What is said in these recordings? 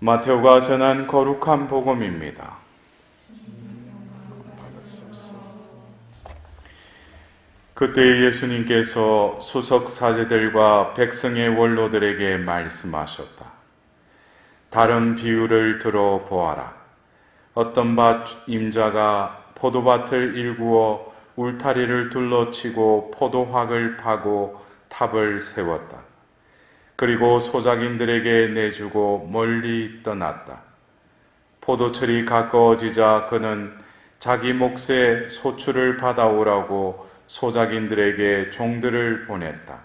마테오가 전한 거룩한 복음입니다. 그때 예수님께서 수석 사제들과 백성의 원로들에게 말씀하셨다. 다른 비유를 들어 보아라. 어떤 밭 임자가 포도밭을 일구어 울타리를 둘러치고 포도확을 파고 탑을 세웠다. 그리고 소작인들에게 내주고 멀리 떠났다. 포도철이 가까워지자 그는 자기 몫의 소출을 받아오라고 소작인들에게 종들을 보냈다.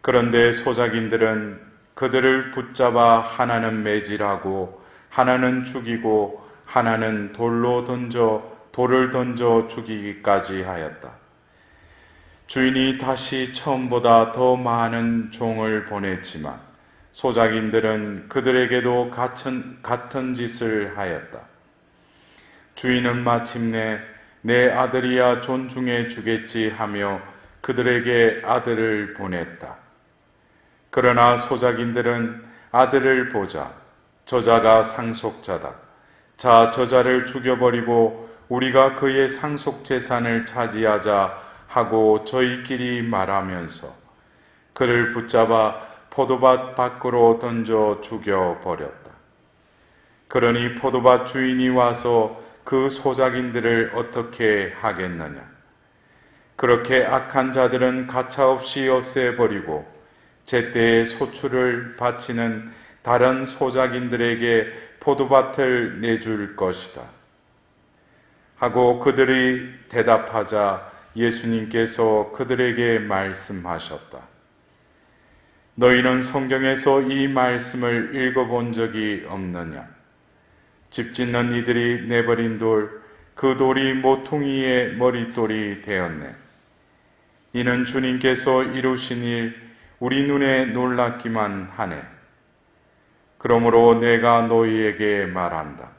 그런데 소작인들은 그들을 붙잡아 하나는 매질하고 하나는 죽이고 하나는 돌로 던져 돌을 던져 죽이기까지 하였다. 주인이 다시 처음보다 더 많은 종을 보냈지만 소작인들은 그들에게도 같은, 같은 짓을 하였다. 주인은 마침내 내 아들이야 존중해 주겠지 하며 그들에게 아들을 보냈다. 그러나 소작인들은 아들을 보자 저자가 상속자다. 자 저자를 죽여버리고 우리가 그의 상속 재산을 차지하자 하고 저희끼리 말하면서 그를 붙잡아 포도밭 밖으로 던져 죽여 버렸다. 그러니 포도밭 주인이 와서 그 소작인들을 어떻게 하겠느냐? 그렇게 악한 자들은 가차없이 없애버리고 제때에 소출을 바치는 다른 소작인들에게 포도밭을 내줄 것이다. 하고 그들이 대답하자 예수님께서 그들에게 말씀하셨다. 너희는 성경에서 이 말씀을 읽어본 적이 없느냐? 집 짓는 이들이 내버린 돌, 그 돌이 모퉁이의 머릿돌이 되었네. 이는 주님께서 이루신 일, 우리 눈에 놀랍기만 하네. 그러므로 내가 너희에게 말한다.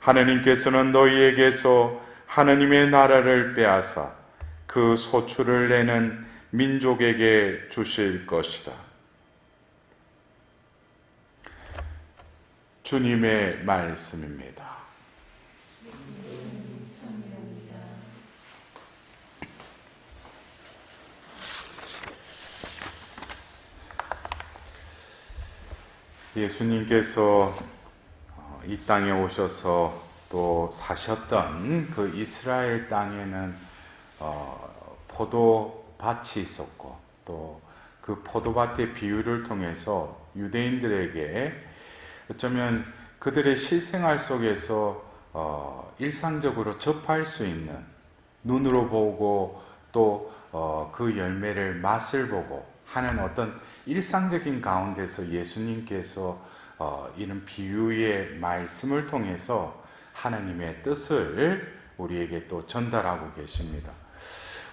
하느님께서는 너희에게서 하느님의 나라를 빼앗아 그 소출을 내는 민족에게 주실 것이다. 주님의 말씀입니다. 예수님께서 어, 이 땅에 오셔서 또 사셨던 그 이스라엘 땅에는 어, 포도밭이 있었고 또 그 포도밭의 비유를 통해서 유대인들에게 어쩌면 그들의 실생활 속에서 어, 일상적으로 접할 수 있는 눈으로 보고 또그 열매를 맛을 보고 하는 어떤 일상적인 가운데서 예수님께서 어, 이런 비유의 말씀을 통해서 하나님의 뜻을 우리에게 또 전달하고 계십니다.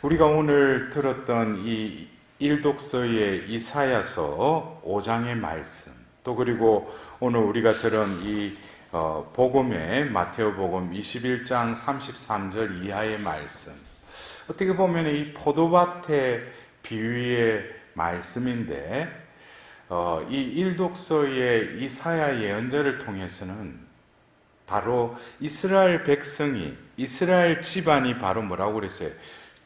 우리가 오늘 들었던 이 일독서의 이사야서 5장의 말씀, 또 그리고 오늘 우리가 들은 이 어, 복음의 마테오 복음 21장 33절 이하의 말씀. 어떻게 보면 이 포도밭의 비유의 말씀인데 어, 이 일독서의 이사야 예언자를 통해서는 바로 이스라엘 백성이 이스라엘 집안이 바로 뭐라고 그랬어요?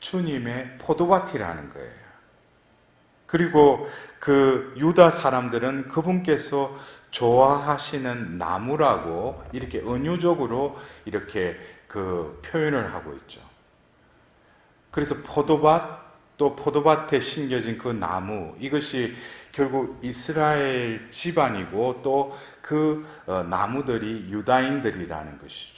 주님의 포도밭이라는 거예요. 그리고 그 유다 사람들은 그분께서 좋아하시는 나무라고 이렇게 은유적으로 이렇게 그 표현을 하고 있죠. 그래서 포도밭 또 포도밭에 심겨진 그 나무 이것이 결국 이스라엘 집안이고 또 그 나무들이 유다인들이라는 것이죠.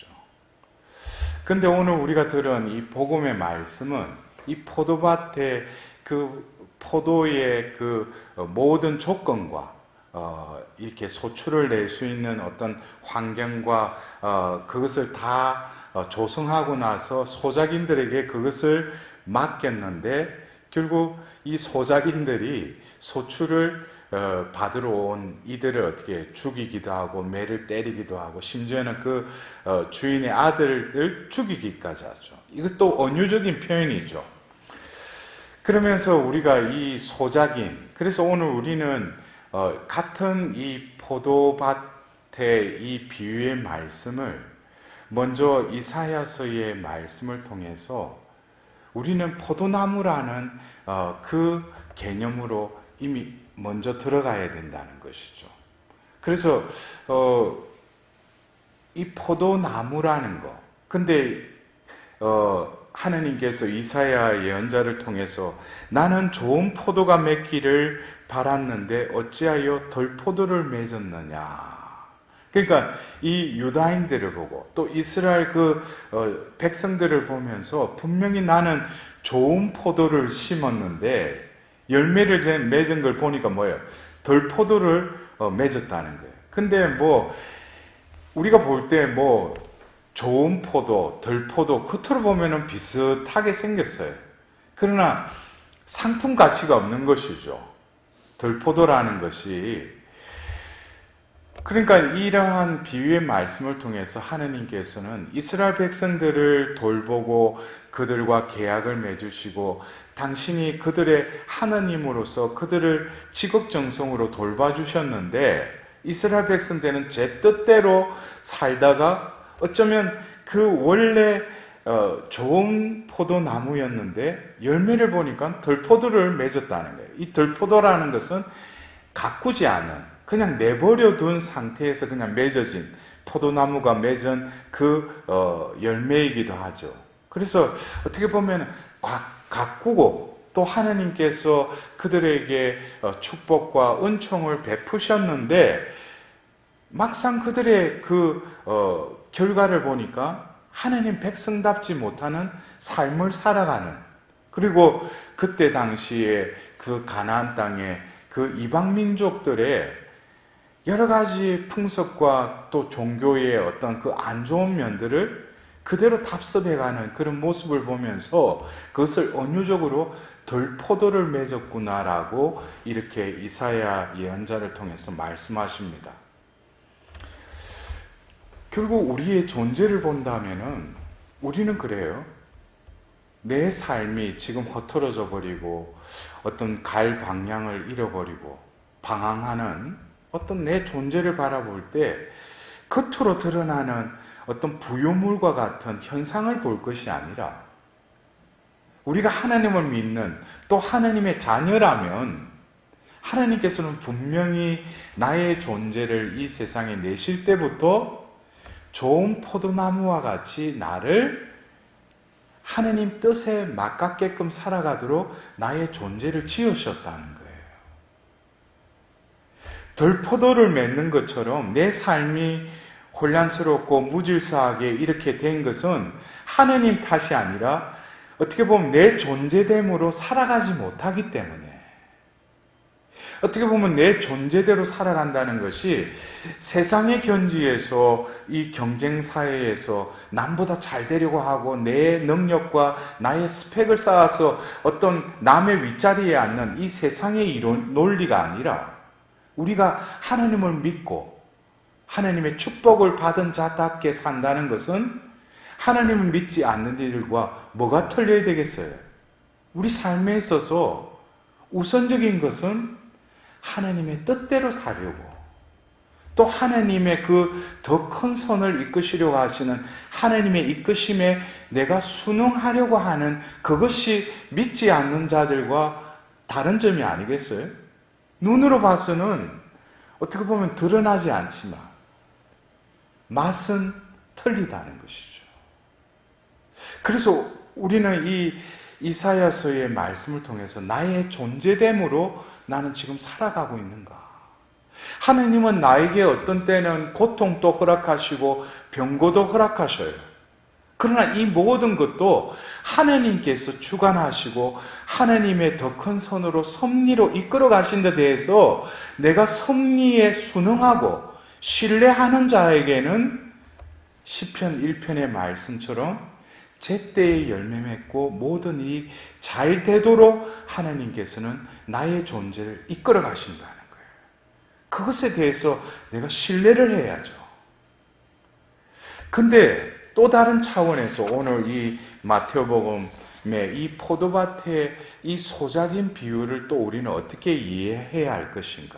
근데 오늘 우리가 들은 이 복음의 말씀은 이 포도밭의 그 포도의 그 모든 조건과 어, 이렇게 소출을 낼 수 있는 어떤 환경과 어, 그것을 다 어, 조성하고 나서 소작인들에게 그것을 맡겼는데 결국 이 소작인들이 소출을 어, 받으러 온 이들을 어떻게 죽이기도 하고 매를 때리기도 하고 심지어는 그 어, 주인의 아들을 죽이기까지 하죠. 이것도 언유적인 표현이죠. 그러면서 우리가 이 소작인 그래서 오늘 우리는 어, 같은 이 포도밭 이 비유의 말씀을 먼저 이사야서의 말씀을 통해서 우리는 포도나무라는 어, 그 개념으로 이미 먼저 들어가야 된다는 것이죠. 그래서 어, 이 포도나무라는 거. 근데 어, 하느님께서 이사야 예언자를 통해서 나는 좋은 포도가 맺기를 바랐는데 어찌하여 덜 포도를 맺었느냐. 그러니까 이 유다인들을 보고 또 이스라엘 그 어, 백성들을 보면서 분명히 나는 좋은 포도를 심었는데 열매를 제- 맺은 걸 보니까 뭐예요? 덜 포도를 어, 맺었다는 거예요. 근데 뭐 우리가 볼 때 뭐 좋은 포도, 덜 포도 겉으로 보면은 비슷하게 생겼어요. 그러나 상품 가치가 없는 것이죠. 덜 포도라는 것이 그러니까 이러한 비유의 말씀을 통해서 하느님께서는 이스라엘 백성들을 돌보고 그들과 계약을 맺으시고 당신이 그들의 하느님으로서 그들을 지극정성으로 돌봐주셨는데 이스라엘 백성들은 제 뜻대로 살다가 어쩌면 그 원래 어, 좋은 포도나무였는데 열매를 보니까 덜포도를 맺었다는 거예요. 이 덜포도라는 것은 가꾸지 않은 그냥 내버려 둔 상태에서 그냥 맺어진 포도나무가 맺은 그 어, 열매이기도 하죠. 그래서 어떻게 보면 가, 가꾸고 또 하나님께서 그들에게 어, 축복과 은총을 베푸셨는데 막상 그들의 그 어, 결과를 보니까 하나님 백성답지 못하는 삶을 살아가는 그리고 그때 당시에 그 가나안 땅에 그 이방 민족들의 여러 가지 풍습과 또 종교의 어떤 그 안 좋은 면들을 그대로 답습해가는 그런 모습을 보면서 그것을 은유적으로 덜 포도를 맺었구나라고 이렇게 이사야 예언자를 통해서 말씀하십니다. 결국 우리의 존재를 본다면은 우리는 그래요. 내 삶이 지금 허털어져 버리고 어떤 갈 방향을 잃어버리고 방황하는 어떤 내 존재를 바라볼 때 겉으로 드러나는 어떤 부유물과 같은 현상을 볼 것이 아니라 우리가 하나님을 믿는 또 하나님의 자녀라면 하나님께서는 분명히 나의 존재를 이 세상에 내실 때부터 좋은 포도나무와 같이 나를 하나님 뜻에 맞게끔 살아가도록 나의 존재를 지으셨다는. 덜 포도를 맺는 것처럼 내 삶이 혼란스럽고 무질서하게 이렇게 된 것은 하느님 탓이 아니라 어떻게 보면 내 존재됨으로 살아가지 못하기 때문에. 어떻게 보면 내 존재대로 살아간다는 것이 세상의 견지에서 이 경쟁 사회에서 남보다 잘 되려고 하고 내 능력과 나의 스펙을 쌓아서 어떤 남의 윗자리에 앉는 이 세상의 이론 논리가 아니라 우리가 하나님을 믿고 하나님의 축복을 받은 자답게 산다는 것은 하나님을 믿지 않는 이들과 뭐가 틀려야 되겠어요? 우리 삶에 있어서 우선적인 것은 하나님의 뜻대로 살려고 또 하나님의 그 더 큰 선을 이끄시려고 하시는 하나님의 이끄심에 내가 순응하려고 하는 그것이 믿지 않는 자들과 다른 점이 아니겠어요? 눈으로 봐서는 어떻게 보면 드러나지 않지만 맛은 틀리다는 것이죠. 그래서 우리는 이 이사야서의 말씀을 통해서 나의 존재됨으로 나는 지금 살아가고 있는가? 하느님은 나에게 어떤 때는 고통도 허락하시고 병고도 허락하셔요. 그러나 이 모든 것도 하느님께서 주관하시고 하느님의 더큰 선으로 섭리로 이끌어 가신 데 대해서 내가 섭리에 순응하고 신뢰하는 자에게는 시편 1편의 말씀처럼 제때에 열매 맺고 모든 일이 잘 되도록 하나님께서는 나의 존재를 이끌어 가신다는 거예요. 그것에 대해서 내가 신뢰를 해야죠. 근데 또 다른 차원에서 오늘 이 마태복음의 이 포도밭의 이 소작인 비유를 또 우리는 어떻게 이해해야 할 것인가?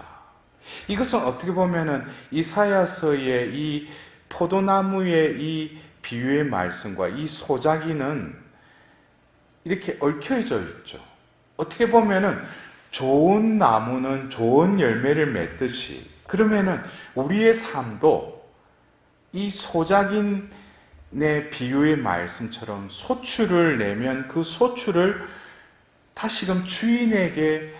이것은 어떻게 보면은 이사야서의 이 포도나무의 이 비유의 말씀과 이 소자기는 이렇게 얽혀져 있죠. 어떻게 보면은 좋은 나무는 좋은 열매를 맺듯이 그러면은 우리의 삶도 이 소작인 의 비유의 말씀처럼 소출을 내면 그 소출을 다시금 주인에게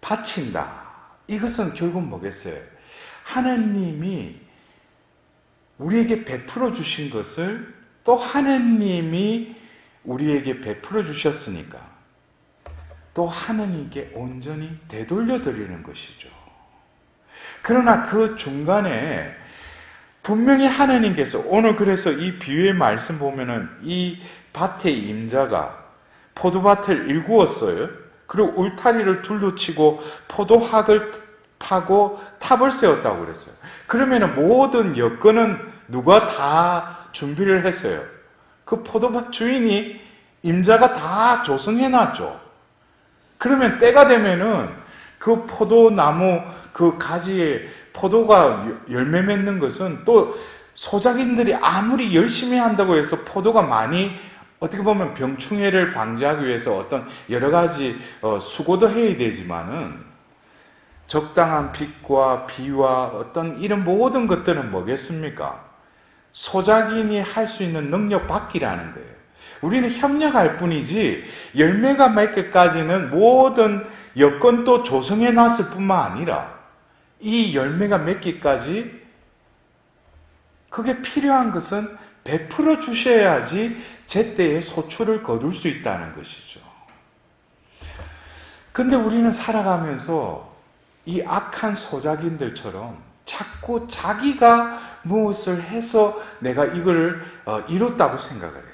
바친다. 이것은 결국 뭐겠어요? 하나님이 우리에게 베풀어 주신 것을 또 하나님이 우리에게 베풀어 주셨으니까 또 하나님께 온전히 되돌려 드리는 것이죠. 그러나 그 중간에 분명히 하나님께서 오늘 그래서 이 비유의 말씀 보면은 이 밭의 임자가 포도밭을 일구었어요. 그리고 울타리를 둘러치고 포도학을 파고 탑을 세웠다고 그랬어요. 그러면은 모든 여건은 누가 다 준비를 했어요. 그 포도밭 주인이 임자가 다 조성해 놨죠. 그러면 때가 되면은 그 포도나무 그 가지에 포도가 열매 맺는 것은 또 소작인들이 아무리 열심히 한다고 해서 포도가 많이 어떻게 보면 병충해를 방지하기 위해서 어떤 여러 가지 어, 수고도 해야 되지만은 적당한 빛과 비와 어떤 이런 모든 것들은 뭐겠습니까? 소작인이 할 수 있는 능력 밖이라는 거예요. 우리는 협력할 뿐이지 열매가 맺기까지는 모든 여건도 조성해 놨을 뿐만 아니라 이 열매가 맺기까지 그게 필요한 것은 베풀어 주셔야지 제때에 소출을 거둘 수 있다는 것이죠. 근데 우리는 살아가면서 이 악한 소작인들처럼 자꾸 자기가 무엇을 해서 내가 이걸 어, 이뤘다고 생각을 해요.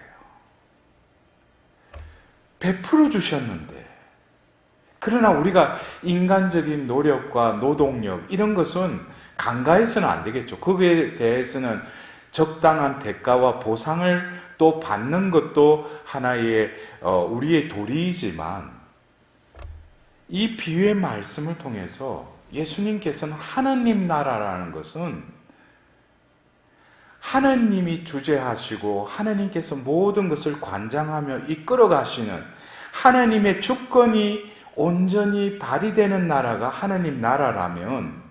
베풀어 주셨는데 그러나 우리가 인간적인 노력과 노동력 이런 것은 간과해서는 안 되겠죠. 거기에 대해서는 적당한 대가와 보상을 또 받는 것도 하나의 어, 우리의 도리이지만 이 비유의 말씀을 통해서 예수님께서는 하나님 나라라는 것은 하나님이 주재하시고 하나님께서 모든 것을 관장하며 이끌어 가시는 하나님의 주권이 온전히 발휘되는 나라가 하나님 나라라면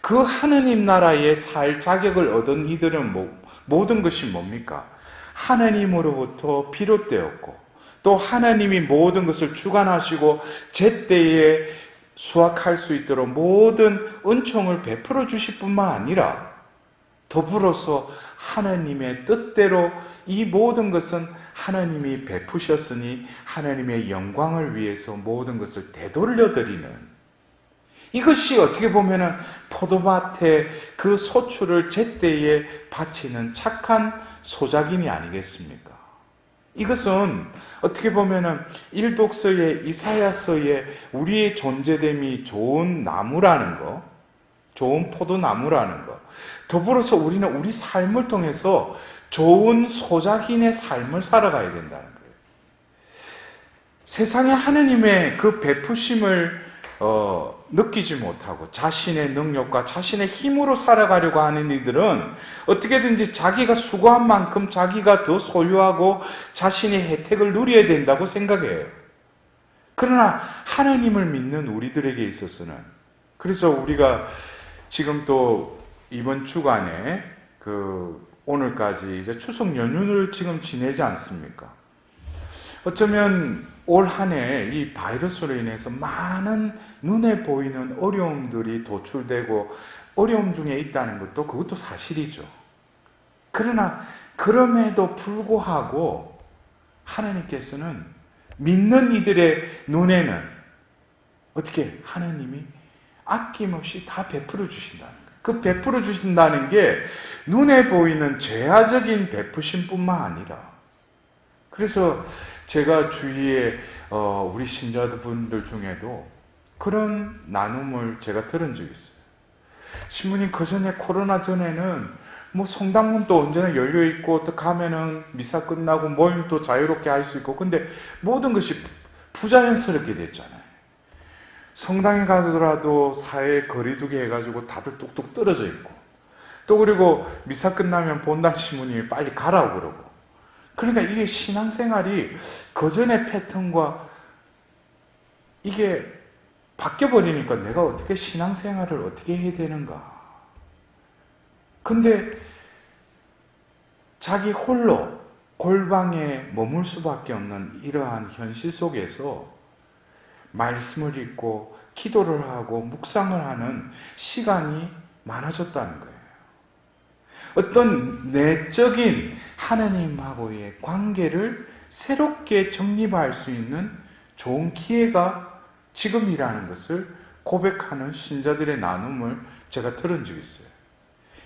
그 하나님 나라에 살 자격을 얻은 이들은 뭐, 모든 것이 뭡니까? 하나님으로부터 비롯되었고 또 하나님이 모든 것을 주관하시고 제때에 수확할 수 있도록 모든 은총을 베풀어 주실 뿐만 아니라 더불어서 하나님의 뜻대로 이 모든 것은 하나님이 베푸셨으니 하나님의 영광을 위해서 모든 것을 되돌려 드리는 이것이 어떻게 보면은 포도밭에 그 소출을 제때에 바치는 착한 소작인이 아니겠습니까? 이것은 어떻게 보면은 일독서의 이사야서의 우리의 존재됨이 좋은 나무라는 거, 좋은 포도나무라는 거. 더불어서 우리는 우리 삶을 통해서 좋은 소작인의 삶을 살아가야 된다는 거예요. 세상에 하느님의 그 베푸심을 어, 느끼지 못하고 자신의 능력과 자신의 힘으로 살아가려고 하는 이들은 어떻게든지 자기가 수고한 만큼 자기가 더 소유하고 자신의 혜택을 누려야 된다고 생각해요. 그러나 하나님을 믿는 우리들에게 있어서는 그래서 우리가 지금 또 이번 주간에 그 오늘까지 이제 추석 연휴를 지금 지내지 않습니까? 어쩌면 올 한 해 이 바이러스로 인해서 많은 눈에 보이는 어려움들이 도출되고 어려움 중에 있다는 것도 그것도 사실이죠. 그러나 그럼에도 불구하고 하나님께서는 믿는 이들의 눈에는 어떻게 하나님이 아낌없이 다 베풀어 주신다는. 그 베풀어 주신다는 게 눈에 보이는 죄화적인 베푸심뿐만 아니라 그래서 제가 주위에 어, 우리 신자분들 중에도 그런 나눔을 제가 들은 적이 있어요. 신부님 그 전에 코로나 전에는 뭐 성당문도 언제나 열려 있고 또 가면은 미사 끝나고 모임도 자유롭게 할 수 있고 근데 모든 것이 부자연스럽게 됐잖아요. 성당에 가더라도 사회 거리두기 해가지고 다들 뚝뚝 떨어져 있고 또 그리고 미사 끝나면 본당 신부님이 빨리 가라고 그러고. 그러니까 이게 신앙생활이 그전의 패턴과 이게 바뀌어버리니까 내가 어떻게 신앙생활을 어떻게 해야 되는가. 근데 자기 홀로 골방에 머물 수밖에 없는 이러한 현실 속에서 말씀을 읽고 기도를 하고 묵상을 하는 시간이 많아졌다는 거예요. 어떤 내적인 하나님하고의 관계를 새롭게 정립할 수 있는 좋은 기회가 지금이라는 것을 고백하는 신자들의 나눔을 제가 들은 적이 있어요.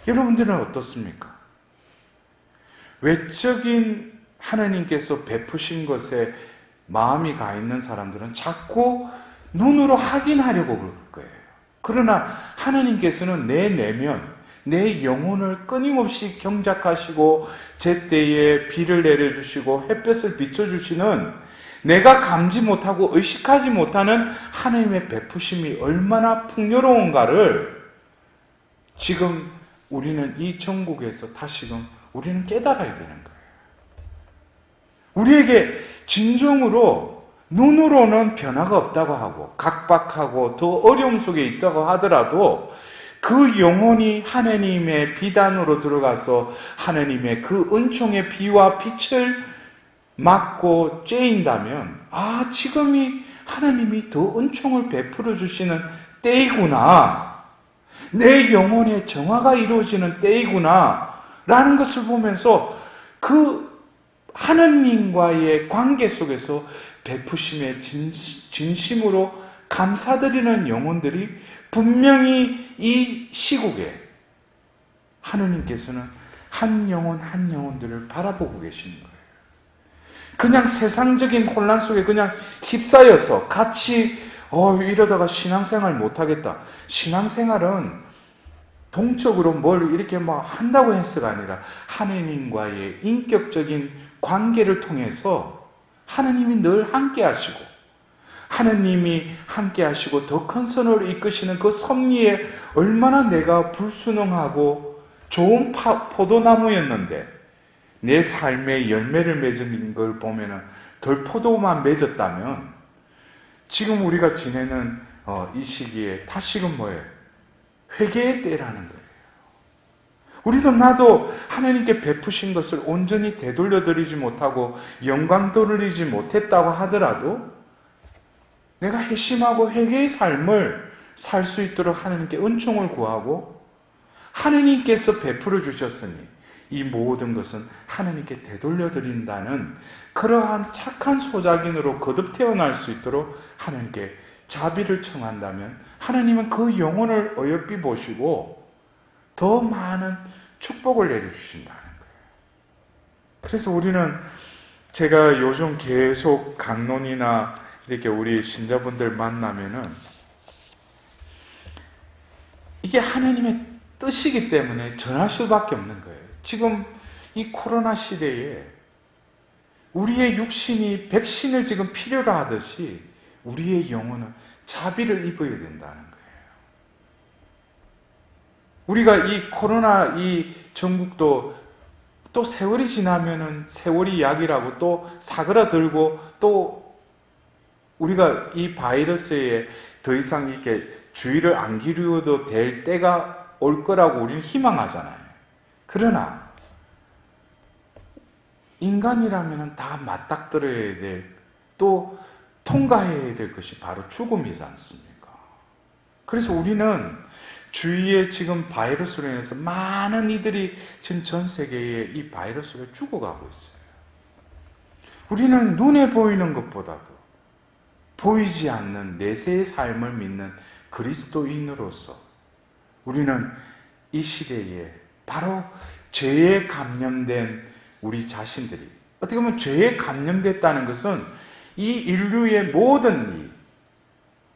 여러분들은 어떻습니까? 외적인 하나님께서 베푸신 것에 마음이 가 있는 사람들은 자꾸 눈으로 확인하려고 그럴 거예요. 그러나 하나님께서는 내 내면, 내 영혼을 끊임없이 경작하시고 제때에 비를 내려주시고 햇볕을 비춰주시는 내가 감지 못하고 의식하지 못하는 하나님의 베푸심이 얼마나 풍요로운가를 지금 우리는 이 전국에서 다시금 우리는 깨달아야 되는 거예요. 우리에게 진정으로 눈으로는 변화가 없다고 하고 각박하고 더 어려움 속에 있다고 하더라도 그 영혼이 하나님의 비단으로 들어가서 하나님의 그 은총의 비와 빛을 맞고 쬐인다면 아 지금이 하나님이 더 은총을 베풀어 주시는 때이구나. 내 영혼의 정화가 이루어지는 때이구나. 라는 것을 보면서 그 하느님과의 관계 속에서 베푸심의 진심 으로 감사드리는 영혼들이 분명히 이 시국에 하느님께서는 한 영혼 한 영혼들을 바라보고 계시는 거예요. 그냥 세상적인 혼란 속에 그냥 휩싸여서 같이 어 이러다가 신앙생활 못하겠다. 신앙생활은 동적으로 뭘 이렇게 뭐 한다고 해서가 아니라 하느님과의 인격적인 관계를 통해서 하느님이 늘 함께 하시고 하느님이 함께 하시고 더 큰 선을 이끄시는 그 섭리에 얼마나 내가 불순응하고 좋은 파, 포도나무였는데 내 삶의 열매를 맺은 걸 보면은 덜 포도만 맺었다면 지금 우리가 지내는 어, 이 시기에 다시금 뭐예요? 회개의 때라는 거예요. 우리도 나도 하나님께 베푸신 것을 온전히 되돌려 드리지 못하고 영광 돌리지 못했다고 하더라도 내가 회심하고 회개의 삶을 살 수 있도록 하나님께 은총을 구하고 하나님께서 베풀어 주셨으니 이 모든 것은 하나님께 되돌려 드린다는 그러한 착한 소작인으로 거듭 태어날 수 있도록 하나님께 자비를 청한다면 하나님은 그 영혼을 어여삐 보시고 더 많은 축복을 내려주신다는 거예요. 그래서 우리는 제가 요즘 계속 강론이나 이렇게 우리 신자분들 만나면은 이게 하나님의 뜻이기 때문에 전할 수밖에 없는 거예요. 지금 이 코로나 시대에 우리의 육신이 백신을 지금 필요로 하듯이 우리의 영혼은 자비를 입어야 된다는 거예요. 우리가 이 코로나 이 전국도 또 세월이 지나면은 세월이 약이라고 또 사그라들고 또 우리가 이 바이러스에 더 이상 이렇게 주의를 안 기울여도 될 때가 올 거라고 우리는 희망하잖아요. 그러나 인간이라면 다 맞닥뜨려야 될, 또 통과해야 될 것이 바로 죽음이지 않습니까? 그래서 우리는 주위에 지금 바이러스로 인해서 많은 이들이 지금 전 세계에 이 바이러스로 죽어가고 있어요. 우리는 눈에 보이는 것보다도 보이지 않는 내세의 삶을 믿는 그리스도인으로서 우리는 이 시대에 바로 죄에 감염된 우리 자신들이 어떻게 보면 죄에 감염됐다는 것은 이 인류의 모든 이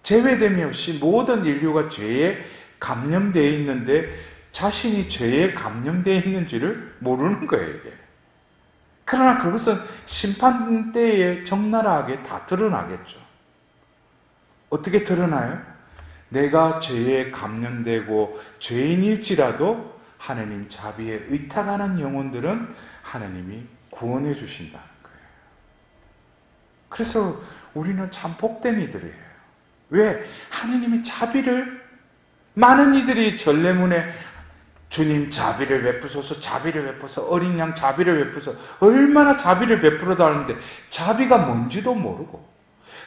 제외됨이 없이 모든 인류가 죄에 감염되어 있는데 자신이 죄에 감염되어 있는지를 모르는 거예요, 이게. 그러나 그것은 심판 때에 적나라하게 다 드러나겠죠. 어떻게 드러나요? 내가 죄에 감염되고 죄인일지라도 하나님 자비에 의탁하는 영혼들은 하나님이 구원해 주신다는 거예요. 그래서 우리는 참 복된 이들이에요. 왜? 하나님이 자비를 많은 이들이 전례문에 주님 자비를 베푸소서 자비를 베푸서 어린 양 자비를 베푸서 얼마나 자비를 베풀어다 하는데 자비가 뭔지도 모르고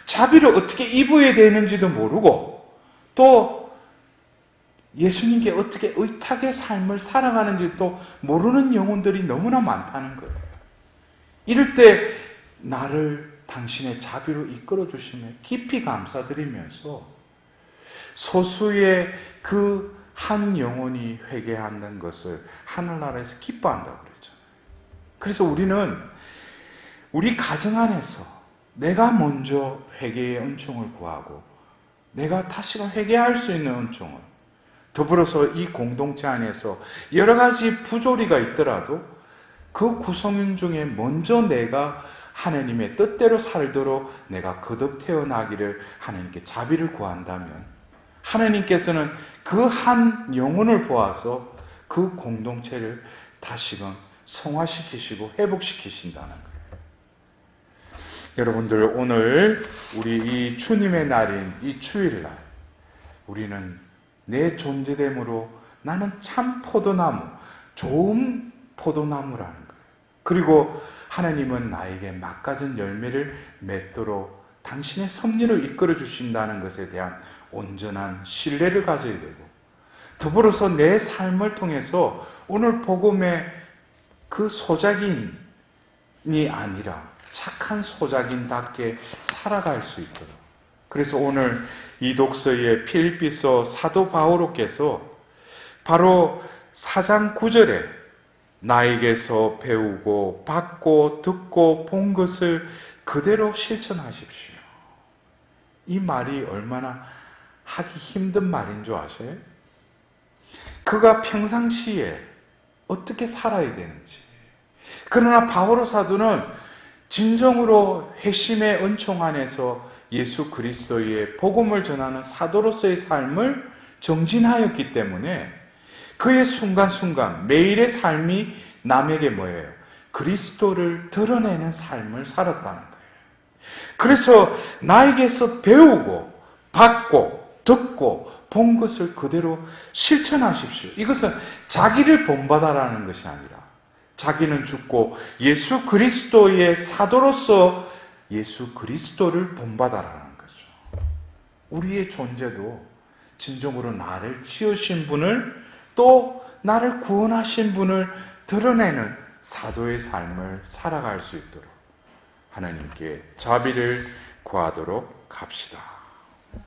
자비를 어떻게 입어야 되는지도 모르고 또 예수님께 어떻게 의탁의 삶을 살아가는지 또 모르는 영혼들이 너무나 많다는 거예요. 이럴 때 나를 당신의 자비로 이끌어 주시며 깊이 감사드리면서 소수의 그 한 영혼이 회개한다는 것을 하늘나라에서 기뻐한다고 그랬잖아요. 그래서 우리는 우리 가정 안에서 내가 먼저 회개의 은총을 구하고 내가 다시금 회개할 수 있는 은총을 더불어서 이 공동체 안에서 여러 가지 부조리가 있더라도 그 구성원 중에 먼저 내가 하나님의 뜻대로 살도록 내가 거듭 태어나기를 하나님께 자비를 구한다면 하나님께서는 그 한 영혼을 보아서 그 공동체를 다시금 성화시키시고 회복시키신다는 거예요. 여러분들 오늘 우리 이 주님의 날인 이 주일날 우리는 내 존재됨으로 나는 참 포도나무, 좋은 포도나무라는 거예요. 그리고 하나님은 나에게 맛가진 열매를 맺도록 당신의 섭리를 이끌어 주신다는 것에 대한 온전한 신뢰를 가져야 되고 더불어서 내 삶을 통해서 오늘 복음의 그 소작인이 아니라 착한 소작인답게 살아갈 수 있도록 그래서 오늘 이 독서의 필리피서 사도 바오로께서 바로 사장 9절에 나에게서 배우고 받고 듣고 본 것을 그대로 실천하십시오. 이 말이 얼마나 하기 힘든 말인 줄 아세요? 그가 평상시에 어떻게 살아야 되는지. 그러나 바오로 사도는 진정으로 회심의 은총 안에서 예수 그리스도의 복음을 전하는 사도로서의 삶을 정진하였기 때문에 그의 순간순간 매일의 삶이 남에게 뭐예요? 그리스도를 드러내는 삶을 살았다는 거예요. 그래서 나에게서 배우고 받고 듣고 본 것을 그대로 실천하십시오. 이것은 자기를 본받아라는 것이 아니라 자기는 죽고 예수 그리스도의 사도로서 예수 그리스도를 본받아라는 거죠. 우리의 존재도 진정으로 나를 지으신 분을 또 나를 구원하신 분을 드러내는 사도의 삶을 살아갈 수 있도록 하나님께 자비를 구하도록 합시다.